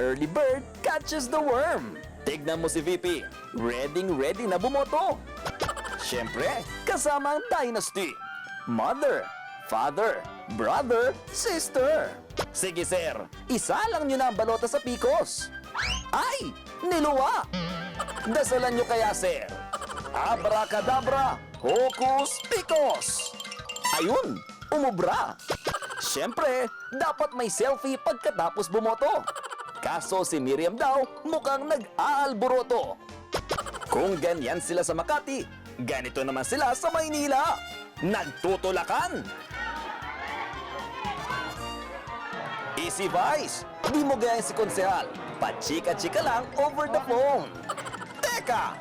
early bird catches the worm. Tignan mo si VP. Ready ready na bumoto. Siyempre, kasama ang dynasty. Mother, father, brother, sister. Sige sir, isa lang nyo na ang balota sa pikos. Ay, niluwa. Dasalan nyo kaya sir. Abracadabra, hokus pikos. Ayun, umubra. Siyempre, dapat may selfie pagkatapos bumoto. Kaso si Miriam daw mukhang nag-aalboroto. Kung ganyan sila sa Makati, ganito naman sila sa Maynila. Nagtutulakan! Easy Vice, di mo gaya si Konsehal. Pachika-chika lang over the phone. Teka,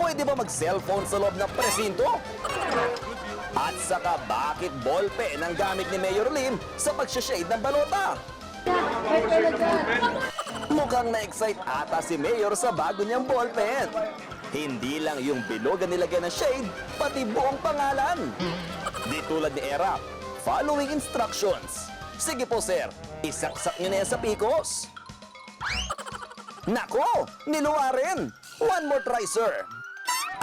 pwede ba mag-cellphone sa loob ng presinto? At saka bakit ballpen ang gamit ni Mayor Lim sa pag-shade ng balota? Mukhang na-excite ata si Mayor sa bago niyang ballpen. Hindi lang yung bilog ang nilagyan ng shade, pati buong pangalan. Di tulad ni Erap, following instructions. Sige po sir, isaksak niyo na yan sa pikos. Nako, niluwa rin. One more try sir.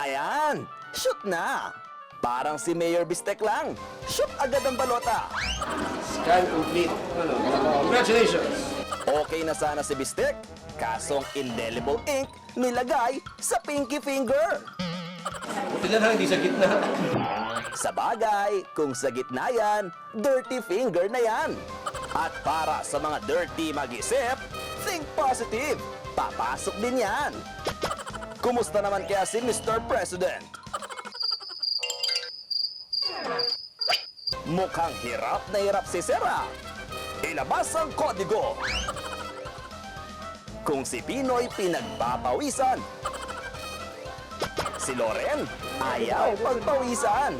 Ayan, shoot na. Parang si Mayor Bistek lang. Shoot agad ang balota. Scan complete. Congratulations! Okay na sana si Bistek, kasong indelible ink nilagay sa pinky finger. Buti na lang, hindi sa gitna. Sa bagay, kung sa gitna yan, dirty finger na yan. At para sa mga dirty mag-isip, think positive. Papasok din yan. Kumusta naman kaya si Mr. President? Mukhang hirap na hirap si Sera. Ilabas ang kodigo. Kung si Pinoy pinagpapawisan, si Loren ayaw pagpawisan.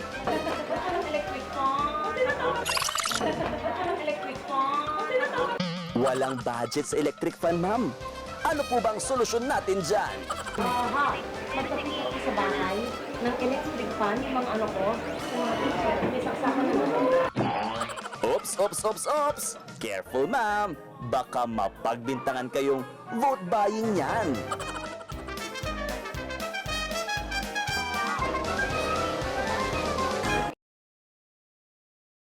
Walang budget sa electric fan, ma'am. Ano po bang solusyon natin dyan? Aha, magpapili ako sa bahay ng electric fan, yung mga ano ko, yung mga teacher, may saksakan na naman. Oops, oops, oops, oops! Careful, ma'am! Baka mapagbintangan kayong vote buying yan.